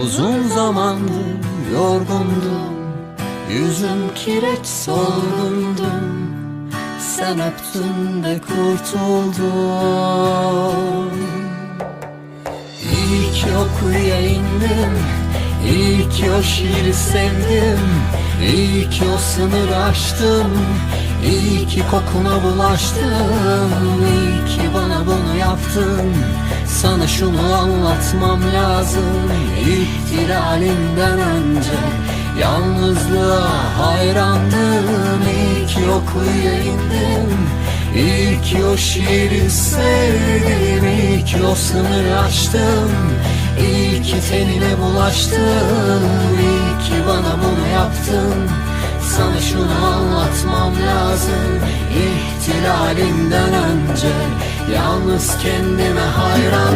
Uzun zamandır yorgundum Yüzüm kireç solgundum. Sen öptün de kurtuldum İyi ki o kuyuya indim İyi o şiiri sevdim. İyi o sınırı aştım İyi ki kokuna bulaştım. İyi ki bana bunu yaptın Sana şunu anlatmam lazım. İhtilalinden önce Yalnızlığa hayrandım. İyi ki o kuyuya indim. İyi o şiiri sevdim. İyi ki o sınırı aştım. İyi tenine bulaştım. İyi bana bunu yaptın. Sana şunu anlatmam lazım. İhtilalinden önce Yalnız kendime hayrandım